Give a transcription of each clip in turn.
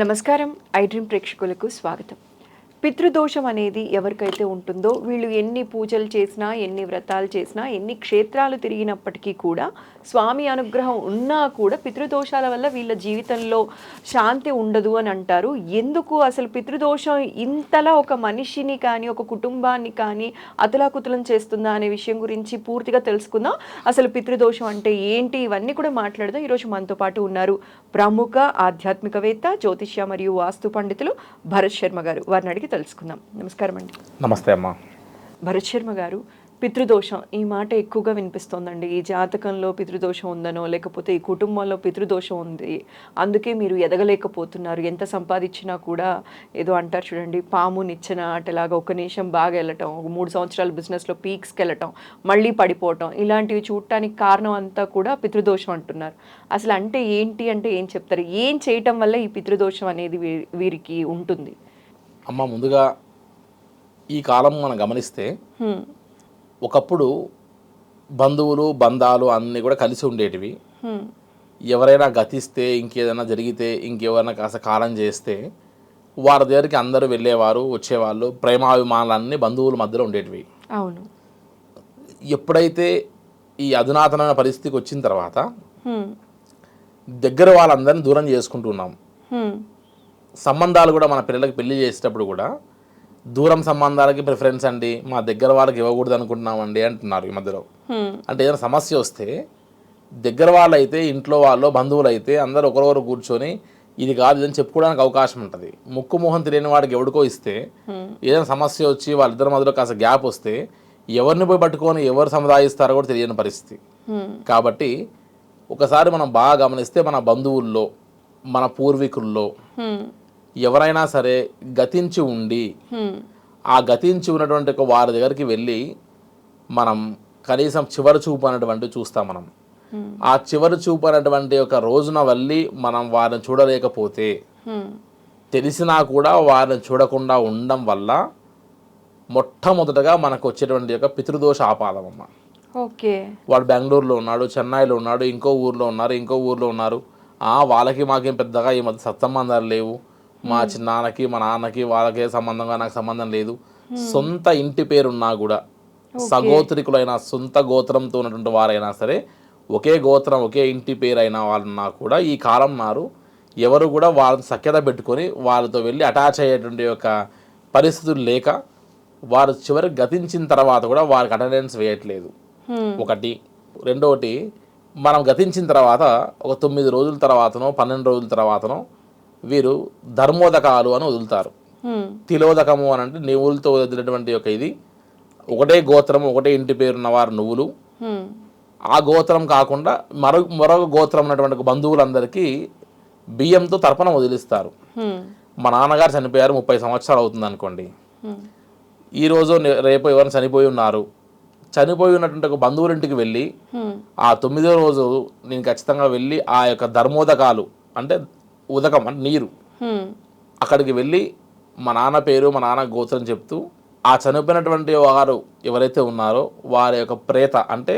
నమస్కారం. I dream ప్రేక్షకులకు స్వాగతం. పితృదోషం అనేది ఎవరికైతే ఉంటుందో వీళ్ళు ఎన్ని పూజలు చేసినా ఎన్ని వ్రతాలు చేసినా ఎన్ని క్షేత్రాలు తిరిగినప్పటికీ కూడా స్వామి అనుగ్రహం ఉన్నా కూడా పితృదోషాల వల్ల వీళ్ళ జీవితంలో శాంతి ఉండదు అని అంటారు. ఎందుకు అసలు పితృదోషం ఇంతలా ఒక మనిషిని కానీ ఒక కుటుంబాన్ని కానీ అతలాకుతలం చేస్తుందా అనే విషయం గురించి పూర్తిగా తెలుసుకుందాం. అసలు పితృదోషం అంటే ఏంటి? ఇవన్నీ కూడా మాట్లాడదాం. ఈరోజు మనతో పాటు ఉన్నారు ప్రముఖ ఆధ్యాత్మికవేత్త జ్యోతిష్య మరియు వాస్తు పండితులు భరత్ శర్మ గారు. వారిని అడిగి తెలుసుకుందాం. నమస్కారం అండి. నమస్తే అమ్మా. భరత్ శర్మ గారు పితృదోషం ఈ మాట ఎక్కువగా వినిపిస్తోందండి. ఈ జాతకంలో పితృదోషం ఉందనో లేకపోతే ఈ కుటుంబంలో పితృదోషం ఉంది అందుకే మీరు ఎదగలేకపోతున్నారు. ఎంత సంపాదించినా కూడా ఏదో అంటారు చూడండి పాము నిచ్చెన అటలాగా ఒక నిమిషం బాగా వెళ్ళటం ఒక మూడు సంవత్సరాలు బిజినెస్లో పీక్స్కి వెళ్ళటం మళ్ళీ పడిపోవటం ఇలాంటివి చూడటానికి కారణం అంతా కూడా పితృదోషం అంటున్నారు. అసలు అంటే ఏంటి అంటే ఏం చెప్తారు? ఏం చేయటం వల్ల ఈ పితృదోషం అనేది వీరికి ఉంటుంది? అమ్మ ముందుగా ఈ కాలం మనం గమనిస్తే. ఒకప్పుడు బంధువులు బంధాలు అన్నీ కూడా కలిసి ఉండేటివి. ఎవరైనా గతిస్తే ఇంకేదైనా జరిగితే ఇంకెవరైనా కాస్త కాలం చేస్తే వారి దగ్గరికి అందరూ వెళ్ళేవారు వచ్చేవాళ్ళు ప్రేమాభిమానాలన్నీ బంధువుల మధ్యలో ఉండేటివి అవును ఎప్పుడైతే ఈ అధునాతనమైన పరిస్థితికి వచ్చిన తర్వాత. దగ్గర వాళ్ళందరినీ దూరం చేసుకుంటున్నాం. సంబంధాలు కూడా మన పిల్లలకి పెళ్ళి చేసేటప్పుడు కూడా దూరం సంబంధాలకి ప్రిఫరెన్స్ అండి మా దగ్గర వాళ్ళకి ఇవ్వకూడదు అనుకుంటున్నామండి అంటున్నారు ఈ మధ్యలో. అంటే ఏదైనా సమస్య వస్తే దగ్గర వాళ్ళు అయితే ఇంట్లో వాళ్ళు బంధువులు అయితే అందరూ ఒకరొకరు కూర్చొని ఇది కాదు ఇదని చెప్పుకోవడానికి అవకాశం ఉంటుంది ముక్కు మొహం తెలియని వాడికి ఎవడికో ఇస్తే ఏదైనా సమస్య వచ్చి వాళ్ళిద్దరి మధ్యలో కాస్త గ్యాప్ వస్తే ఎవరిని పోయి పట్టుకొని ఎవరు సముదాయిస్తారో కూడా తెలియని పరిస్థితి. కాబట్టి ఒకసారి మనం బాగా గమనిస్తే మన బంధువుల్లో మన పూర్వీకుల్లో. ఎవరైనా సరే గతించి ఉండి. ఆ గతించి ఉన్నటువంటి ఒక వారి దగ్గరికి వెళ్ళి మనం కనీసం చివరి చూపు అనేటువంటి చూస్తాం మనం. ఆ చివరి చూపు అనేటువంటి ఒక రోజున వెళ్ళి మనం వారిని చూడలేకపోతే. తెలిసినా కూడా వారిని చూడకుండా ఉండడం వల్ల మొట్టమొదటగా మనకు వచ్చేటువంటి యొక్క పితృదోష ఆపాదమమ్మ ఓకే వాడు బెంగళూరులో ఉన్నాడు చెన్నైలో ఉన్నాడు ఇంకో ఊర్లో ఉన్నారు ఇంకో ఊర్లో ఉన్నారు ఆ వాళ్ళకి మాకేం పెద్దగా ఈ మధ్య సత్సంబంధాలు లేవు మా చిన్నాన్నకి మా నాన్నకి వాళ్ళకే సంబంధంగా నాకు సంబంధం లేదు. సొంత ఇంటి పేరున్నా కూడా సగోత్రికులైన సొంత గోత్రంతో ఉన్నటువంటి వారైనా సరే ఒకే గోత్రం ఒకే ఇంటి పేరైన వాళ్ళన్నా కూడా ఈ కాలం నారు ఎవరు కూడా వాళ్ళని సఖ్యత పెట్టుకొని వాళ్ళతో వెళ్ళి అటాచ్ అయ్యేటువంటి యొక్క పరిస్థితులు లేక వారు చివరికి గతించిన తర్వాత కూడా వారికి అటెండెన్స్ వేయట్లేదు. ఒకటి. రెండవటి మనం గతించిన తర్వాత ఒక తొమ్మిది రోజుల తర్వాతనో పన్నెండు రోజుల తర్వాతనో వీరు ధర్మోదకాలు అని వదులుతారు. తిలోదకము అని అంటే నువ్వులతో వదిలినటువంటి ఒక ఇది ఒకటే గోత్రం ఒకటే ఇంటి పేరున్న వారు నువ్వులు. ఆ గోత్రం కాకుండా మరో మరొక గోత్రం ఉన్నటువంటి బంధువులందరికీ బియ్యంతో తర్పణ వదిలిస్తారు. మా నాన్నగారు చనిపోయారు ముప్పై సంవత్సరాలు అవుతుంది అనుకోండి హ్మ్. ఈ రోజు నే- రేపు ఎవరైనా చనిపోయి ఉన్నారు చనిపోయి ఉన్నటువంటి ఒక బంధువుల ఇంటికి వెళ్ళి. ఆ తొమ్మిదో రోజు నేను ఖచ్చితంగా వెళ్ళి ఆ యొక్క ధర్మోదకాలు అంటే ఉదకం అంటే నీరు. అక్కడికి వెళ్ళి మా నాన్న పేరు మా నాన్న గోత్రం చెప్తూ ఆ చనిపోయినటువంటి వారు ఎవరైతే ఉన్నారో వారి యొక్క ప్రేత అంటే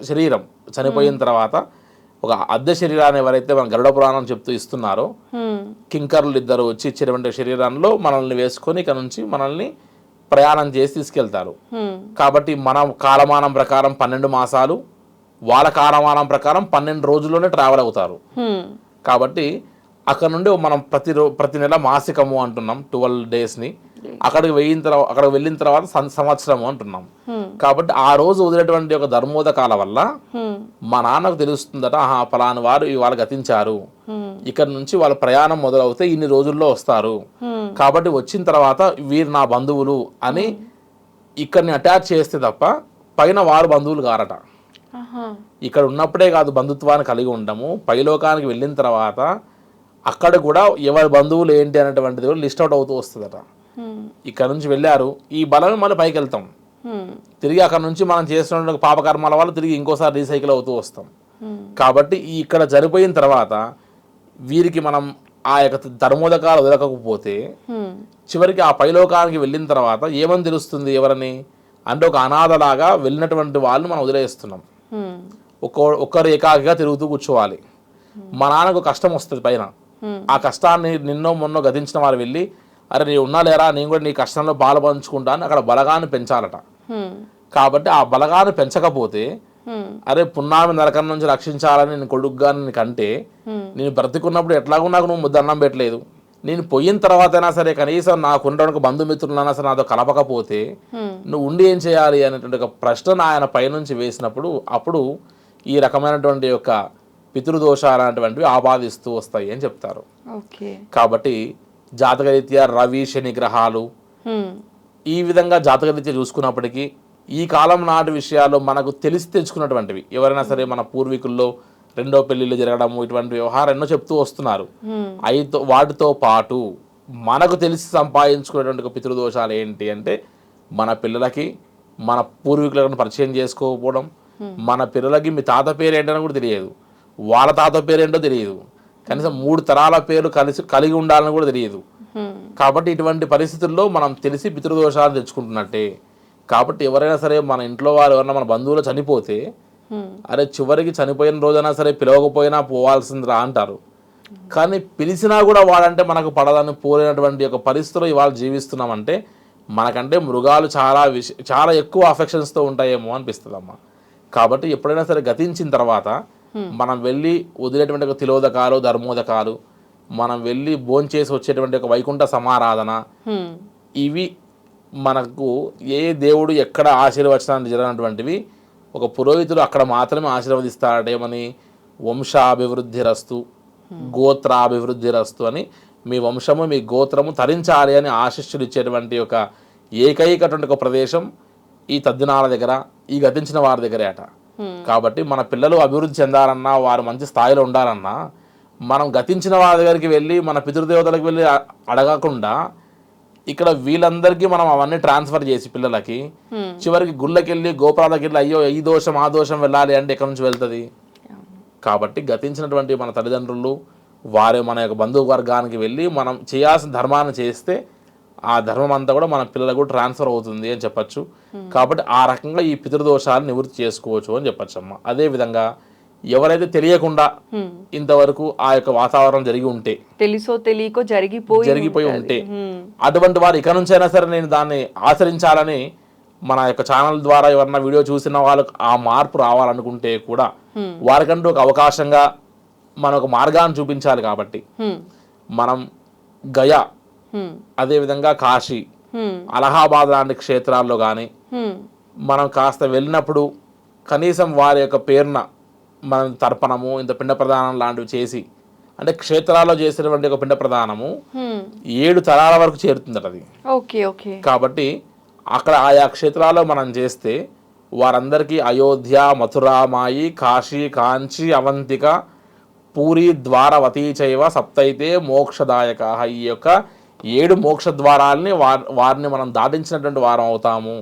శరీరం చనిపోయిన తర్వాత ఒక అద్దె శరీరాన్ని ఎవరైతే మన గరుడ పురాణం చెప్తూ ఇస్తున్నారో. కింకర్లు ఇద్దరు వచ్చి ఇచ్చినటువంటి శరీరంలో మనల్ని వేసుకొని ఇక్కడ నుంచి మనల్ని ప్రయాణం చేసి తీసుకెళ్తారు. కాబట్టి మన కాలమానం ప్రకారం పన్నెండు మాసాలు వాళ్ళ కాలమానం ప్రకారం పన్నెండు రోజుల్లోనే ట్రావెల్ అవుతారు. కాబట్టి అక్కడ నుండి మనం ప్రతి ప్రతి నెల మాసికము అంటున్నాం ట్వెల్వ్ డేస్ని అక్కడికి వెళ్ళిన తర్వాత అక్కడికి వెళ్ళిన తర్వాత సంవత్సరము అంటున్నాం. కాబట్టి ఆ రోజు వదిలేటువంటి ఒక ధర్మోదకాల వల్ల. మా నాన్నకు తెలుస్తుందట ఆహా ఫలాని వారు ఇవాళ గతించారు. ఇక్కడ నుంచి వాళ్ళ ప్రయాణం మొదలవుతే ఇన్ని రోజుల్లో వస్తారు. కాబట్టి వచ్చిన తర్వాత వీరు నా బంధువులు అని ఇక్కడిని అటాచ్ చేస్తే తప్ప పైన వారు బంధువులు కారట. ఇక్కడ ఉన్నప్పుడే కాదు బంధుత్వాన్ని కలిగి ఉండము పైలోకానికి వెళ్ళిన తర్వాత అక్కడ కూడా ఎవరి బంధువులు ఏంటి అనేటువంటిది కూడా లిస్ట్ అవుట్ అవుతూ వస్తుందట. ఇక్కడ నుంచి వెళ్ళారు ఈ బలమే మళ్ళీ పైకి వెళ్తాం. తిరిగి అక్కడ నుంచి మనం చేస్తున్న పాపకర్మాల వల్ల తిరిగి ఇంకోసారి రీసైకిల్ అవుతూ వస్తాం. కాబట్టి ఈ ఇక్కడ చనిపోయిన తర్వాత వీరికి మనం ఆ యొక్క ధర్మోదకాలు వదలకపోతే. చివరికి ఆ పైలోకానికి వెళ్ళిన తర్వాత ఏమని తెలుస్తుంది ఎవరని అంటే ఒక అనాథలాగా వెళ్ళినటువంటి వాళ్ళని మనం వదిలేస్తున్నాం. ఒక్క ఒక్కరు ఏకాకిగా తిరుగుతూ కూర్చోవాలి మా నాన్నకు కష్టం వస్తుంది పైన ఆ కష్టాన్ని నిన్నో మొన్నో గతించిన వారు వెళ్ళి అరే నీ ఉన్నా లేరా నేను కూడా నీ కష్టంలో పాలు పంచుకుంటాను అక్కడ బలగాన్ని పెంచాలట. కాబట్టి ఆ బలగాన్ని పెంచకపోతే. అరే పున్నామి నరకం నుంచి రక్షించాలని నేను కొడుకుగా నీకంటే నేను బ్రతికున్నప్పుడు ఎట్లాగో నాకు నువ్వు ముద్దన్నం పెట్టలేదు నేను పోయిన తర్వాత అయినా సరే కనీసం నాకు ఉండడానికి బంధుమిత్రులైనా సరే నాతో కలపకపోతే. నువ్వు ఉండి ఏం చేయాలి అనేటువంటి ఒక ప్రశ్న ఆయన పైనుంచి వేసినప్పుడు అప్పుడు ఈ రకమైనటువంటి యొక్క పితృదోషాలు అనేటువంటివి ఆపాదిస్తూ వస్తాయి అని చెప్తారు. కాబట్టి జాతకరీత్యా రవి శని గ్రహాలు. ఈ విధంగా జాతకరీత్యా చూసుకున్నప్పటికీ ఈ కాలం నాటి విషయాలు మనకు తెలిసి తెచ్చుకున్నటువంటివి ఎవరైనా సరే మన పూర్వీకుల్లో రెండో పెళ్ళిళ్ళు జరగడము ఇటువంటి వ్యవహారం ఎన్నో చెప్తూ వస్తున్నారు. అయితో వాటితో పాటు మనకు తెలిసి సంపాదించుకునేటువంటి పితృదోషాలు ఏంటి అంటే మన పిల్లలకి మన పూర్వీకులను పరిచయం చేసుకోకపోవడం మన పిల్లలకి మీ తాత పేరు ఏంటని కూడా తెలియదు. వాళ్ళ తాత పేరేంటో తెలియదు. కనీసం మూడు తరాల పేర్లు కలిసి కలిగి ఉండాలని కూడా తెలియదు. కాబట్టి ఇటువంటి పరిస్థితుల్లో మనం తెలిసి పితృదోషాలు తెచ్చుకుంటున్నట్టే. కాబట్టి ఎవరైనా సరే మన ఇంట్లో వారు ఎవరైనా మన బంధువులు చనిపోతే అరే చివరికి చనిపోయిన రోజైనా సరే పిలవకపోయినా పోవాల్సిందిరా అంటారు. కానీ పిలిచినా కూడా వాడంటే మనకు పడదని పోలేనటువంటి ఒక పరిస్థితిలో ఇవాళ జీవిస్తున్నామంటే మనకంటే మృగాలు చాలా విష చాలా ఎక్కువ అఫెక్షన్స్తో ఉంటాయేమో అనిపిస్తుంది అమ్మ కాబట్టి ఎప్పుడైనా సరే గతించిన తర్వాత మనం వెళ్ళి వదిలేటువంటి ఒక తిలోదకాలు ధర్మోదకాలు మనం వెళ్ళి భోంచేసి వచ్చేటువంటి ఒక వైకుంఠ సమారాధన ఇవి మనకు ఏ దేవుడు ఎక్కడ ఆశీర్వచనాన్ని జరిగినటువంటివి ఒక పురోహితుడు అక్కడ మాత్రమే ఆశీర్వదిస్తాడేమని వంశాభివృద్ధి రస్తు గోత్రాభివృద్ధి రస్తు అని మీ వంశము మీ గోత్రము తరించాలి అని ఆశిష్యులు ఇచ్చేటువంటి ఒక ఏకైకటువంటి ఒక ప్రదేశం ఈ తద్దినాల దగ్గర ఈ గతించిన వారి దగ్గరే అట. కాబట్టి మన పిల్లలు అభివృద్ధి చెందాలన్నా వారు మంచి స్థాయిలో ఉండాలన్నా మనం గతించిన వారి దగ్గరికి వెళ్ళి మన పితృదేవతలకు వెళ్ళి అడగకుండా ఇక్కడ వీళ్ళందరికీ మనం అవన్నీ ట్రాన్స్ఫర్ చేసి పిల్లలకి చివరికి గుళ్ళకి వెళ్ళి గోపురాలకు వెళ్ళి అయ్యో ఈ దోషం ఆ దోషం వెళ్ళాలి అంటే ఎక్కడి నుంచి వెళ్తుంది? కాబట్టి గతించినటువంటి మన తల్లిదండ్రులు వారు మన యొక్క బంధువు వర్గానికి వెళ్ళి మనం చేయాల్సిన ధర్మాన్ని చేస్తే ఆ ధర్మం అంతా కూడా మన పిల్లలకు ట్రాన్స్ఫర్ అవుతుంది అని చెప్పచ్చు కాబట్టి ఆ రకంగా ఈ పితృదోషాలు నివృత్తి చేసుకోవచ్చు అని చెప్పచ్చు అమ్మ అదేవిధంగా ఎవరైతే తెలియకుండా. ఇంతవరకు ఆ యొక్క వాతావరణం జరిగి ఉంటే తెలుసో తెలియకో జరిగిపోయి జరిగిపోయి. ఉంటే. అటువంటి వారు ఇక నుంచైనా సరే నేను దాన్ని ఆచరించాలని మన యొక్క ఛానల్ ద్వారా ఎవరన్నా వీడియో చూసిన వాళ్ళకు ఆ మార్పు రావాలనుకుంటే కూడా వారికంటూ ఒక అవకాశంగా మన ఒక మార్గాన్ని చూపించాలి కాబట్టి. మనం గయా. అదేవిధంగా కాశీ. అలహాబాద్ లాంటి క్షేత్రాల్లో కానీ. మనం కాస్త వెళ్ళినప్పుడు కనీసం వారి యొక్క పేరున మనం తర్పణము ఇంత పిండ ప్రదానం లాంటివి చేసి అంటే క్షేత్రాల్లో చేసినటువంటి ఒక పిండ ప్రదానము హ్మ్. ఏడు తరాల వరకు చేరుతుంది అది ఓకే ఓకే కాబట్టి అక్కడ ఆయా క్షేత్రాల్లో మనం చేస్తే వారందరికీ అయోధ్య మథుర మాయి కాశీ కాంచి అవంతిక పూరి ద్వారవతి చైవ సప్తైతే మోక్షదాయక ఈ యొక్క ఏడు మోక్ష ద్వారాలని వార్ వారిని మనం దాటించినటువంటి వారం అవుతాము.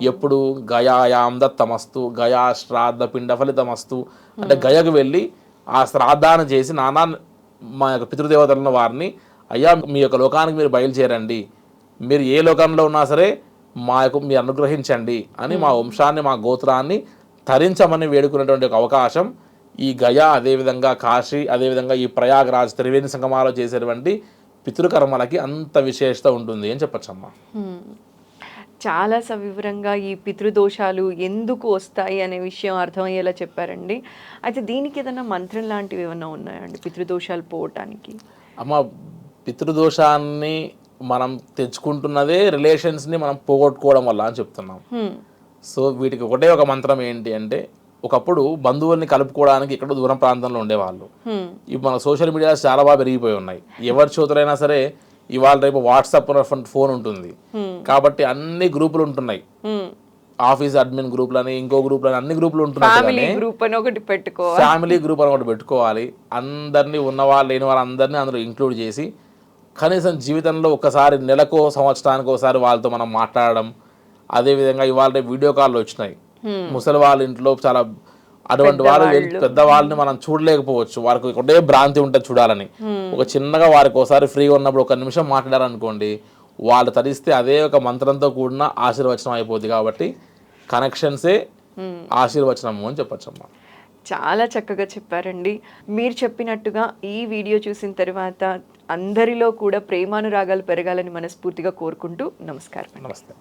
ఎప్పుడు గయాయాం దత్తమస్తు గయా శ్రాద్ధ పిండ ఫలితమస్తు. అంటే గయకు వెళ్ళి ఆ శ్రాద్ధాన్ని చేసి నానా మా యొక్క పితృదేవతలను వారిని అయ్యా మీ యొక్క లోకానికి మీరు బయలుదేరండి మీరు ఏ లోకంలో ఉన్నా సరే మా యొక్క మీరు అనుగ్రహించండి అని మా వంశాన్ని మా గోత్రాన్ని తరించమని వేడుకునేటువంటి ఒక అవకాశం. ఈ గయ అదేవిధంగా కాశీ అదేవిధంగా ఈ ప్రయాగరాజ్ త్రివేణి సంగమాలో చేసేటువంటి పితృకర్మలకి అంత విశేషత ఉంటుంది అని చెప్పచ్చమ్మా. చాలా సవివరంగా ఈ పితృదోషాలు ఎందుకు వస్తాయి అనే విషయం అర్థమయ్యేలా చెప్పారండి అయితే దీనికి ఏదైనా మంత్రం లాంటివి ఏమైనా ఉన్నాయండి పితృదోషాలు పోవటానికి అమ్మ పితృదోషాన్ని మనం తెచ్చుకుంటున్నదే రిలేషన్స్ని మనం పోగొట్టుకోవడం వల్ల అని చెప్తున్నాం. సో వీటికి ఒకటే ఒక మంత్రం ఏంటి అంటే ఒకప్పుడు బంధువుల్ని కలుపుకోవడానికి ఇక్కడ దూరం ప్రాంతంలో ఉండేవాళ్ళు. ఇప్పుడు మన సోషల్ మీడియా చాలా బాగా పెరిగిపోయి ఉన్నాయి. ఎవరి చేతులైనా సరే ఇవాళ రేపు వాట్సాప్ ఫోన్ ఉంటుంది. కాబట్టి అన్ని గ్రూపులు ఉంటున్నాయి. ఆఫీస్ అడ్మిన్ గ్రూపులని ఇంకో గ్రూపులని అన్ని గ్రూపులు ఉంటున్నాయి ఫ్యామిలీ గ్రూప్ అని ఒకటి పెట్టుకోవాలి. ఫ్యామిలీ గ్రూప్ అని ఒకటి పెట్టుకోవాలి. అందరినీ ఉన్నవాళ్ళు లేని వాళ్ళందరినీ అందులో ఇంక్లూడ్ చేసి కనీసం జీవితంలో ఒకసారి నెలకో సంవత్సరానికి ఒకసారి వాళ్ళతో మనం మాట్లాడడం అదేవిధంగా ఇవాళ రేపు వీడియో కాల్లు వచ్చినాయి. ముసలి వాళ్ళ ఇంట్లో చాలా అటువంటి వాళ్ళు వెళ్ళి- పెద్దవాళ్ళని మనం చూడలేకపోవచ్చు. వారికి ఒకటే భ్రాంతి ఉంటుంది చూడాలని. ఒక చిన్నగా వారికి ఒకసారి ఫ్రీగా ఉన్నప్పుడు ఒక నిమిషం మాట్లాడారనుకోండి వాళ్ళు తరిస్తే అదే ఒక మంత్రంతో కూడిన ఆశీర్వచనం అయిపోద్ది కాబట్టి కనెక్షన్సే ఆశీర్వచనము అని చెప్పొచ్చమ్మా. చాలా చక్కగా చెప్పారండి. మీరు చెప్పినట్టుగా ఈ వీడియో చూసిన తర్వాత అందరిలో కూడా ప్రేమానురాగాలు పెరగాలని మనస్ఫూర్తిగా కోరుకుంటూ నమస్కారం నమస్తే